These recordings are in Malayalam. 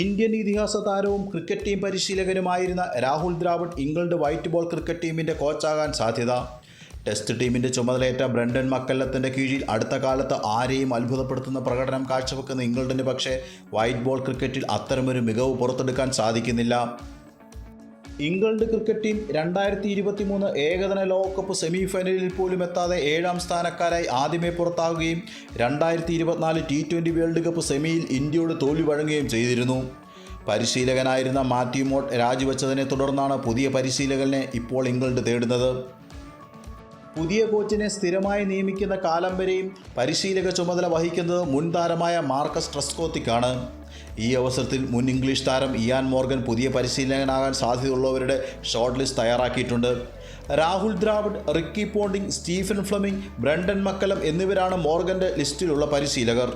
ഇന്ത്യൻ ഇതിഹാസ താരവും cricket team പരിശീലകനുമായിരുന്ന Rahul Dravid England white ball cricket ടീമിന്റെ കോച്ചാകാൻ സാധ്യത. ടെസ്റ്റ് ടീമിന്റെ ചുമതലയേറ്റ ബ്രണ്ടൻ മക്കല്ലത്തിന്റെ കീഴിൽ അടുത്ത കാലത്ത് ആരെയും അത്ഭുതപ്പെടുത്തുന്ന പ്രകടനം കാഴ്ചവെക്കുന്ന ഇംഗ്ലണ്ടിന് പക്ഷേ വൈറ്റ് ബോൾ ക്രിക്കറ്റിൽ അത്തരമൊരു മികവ് പുറത്തെടുക്കാൻ സാധിക്കുന്നില്ല. ഇംഗ്ലണ്ട് ക്രിക്കറ്റ് ടീം രണ്ടായിരത്തി ഇരുപത്തി മൂന്ന് ഏകദിന ലോകകപ്പ് സെമി ഫൈനലിൽ പോലും എത്താതെ ഏഴാം സ്ഥാനക്കാരായി ആദ്യമേ പുറത്താകുകയും രണ്ടായിരത്തി ഇരുപത്തിനാല് ടി ട്വന്റി വേൾഡ് കപ്പ് സെമിയിൽ ഇന്ത്യയോട് തോൽവി വഴങ്ങുകയും ചെയ്തിരുന്നു. പരിശീലകനായിരുന്ന മാത്യു മോട്ട് രാജിവെച്ചതിനെ തുടർന്നാണ് പുതിയ പരിശീലകനെ ഇപ്പോൾ ഇംഗ്ലണ്ട് തേടുന്നത്. പുതിയ കോച്ചിനെ സ്ഥിരമായി നിയമിക്കുന്ന കാലം വരെയും പരിശീലക ചുമതല വഹിക്കുന്നത് മുൻ താരമായ മാർക്കസ് ട്രസ്കോത്തിക്കാണ്. ഈ അവസരത്തിൽ മുൻ ഇംഗ്ലീഷ് താരം ഇയാൻ മോർഗൻ പുതിയ പരിശീലകനാകാൻ സാധ്യതയുള്ളവരുടെ ഷോർട്ട് ലിസ്റ്റ് തയ്യാറാക്കിയിട്ടുണ്ട്. Rahul Dravid Ricky Ponting Stephen Fleming Brendon McCullum എന്നിവരാണ് മോർഗന്റെ ലിസ്റ്റിലുള്ള പരിശീലകർ.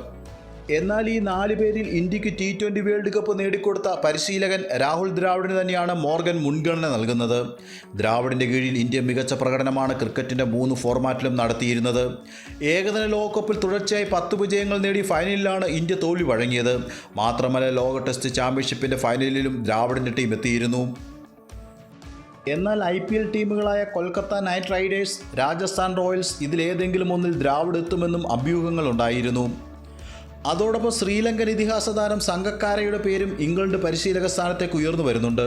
എന്നാൽ ഈ നാല് പേരിൽ ഇന്ത്യയ്ക്ക് ടി ട്വന്റി വേൾഡ് കപ്പ് നേടിക്കൊടുത്ത പരിശീലകൻ രാഹുൽ ദ്രാവിഡിന് തന്നെയാണ് മോർഗൻ മുൻഗണന നൽകുന്നത്. ദ്രാവിഡിന്റെ കീഴിൽ ഇന്ത്യ മികച്ച പ്രകടനമാണ് ക്രിക്കറ്റിന്റെ മൂന്ന് ഫോർമാറ്റിലും നടത്തിയിരുന്നത്. ഏകദിന ലോകകപ്പിൽ തുടർച്ചയായി പത്ത് വിജയങ്ങൾ നേടി ഫൈനലിലാണ് ഇന്ത്യ തോൽവി വഴങ്ങിയത്. മാത്രമല്ല ലോക ടെസ്റ്റ് ചാമ്പ്യൻഷിപ്പിന്റെ ഫൈനലിലും ദ്രാവിഡിന്റെ ടീം എത്തിയിരുന്നു. എന്നാൽ I P L ടീമുകളായ Kolkata Knight Riders Rajasthan Royals ഇതിലേതെങ്കിലും ഒന്നിൽ ദ്രാവിഡ് എത്തുമെന്നും അഭ്യൂഹങ്ങളുണ്ടായിരുന്നു. അതോടൊപ്പം ശ്രീലങ്കൻ ഇതിഹാസ താരം സംഘക്കാരയുടെ പേരും ഇംഗ്ലണ്ട് പരിശീലക സ്ഥാനത്തേക്ക് ഉയർന്നു വരുന്നുണ്ട്.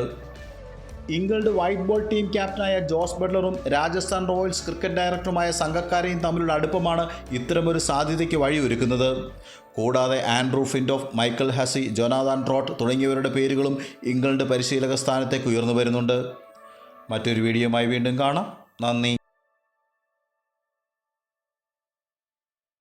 ഇംഗ്ലണ്ട് വൈറ്റ് ബോൾ ടീം ക്യാപ്റ്റനായ ജോസ് ബട്ട്ലറും രാജസ്ഥാൻ റോയൽസ് ക്രിക്കറ്റ് ഡയറക്ടറുമായ സംഘക്കാരയും തമ്മിലുള്ള അടുപ്പമാണ് ഇത്തരമൊരു സാധ്യതയ്ക്ക് വഴിയൊരുക്കുന്നത്. കൂടാതെ Andrew Flintoff Michael Hussey Jonathan Trott തുടങ്ങിയവരുടെ പേരുകളും ഇംഗ്ലണ്ട് പരിശീലക സ്ഥാനത്തേക്ക് ഉയർന്നു വരുന്നുണ്ട്. മറ്റൊരു വീഡിയോയുമായി വീണ്ടും കാണാം. നന്ദി.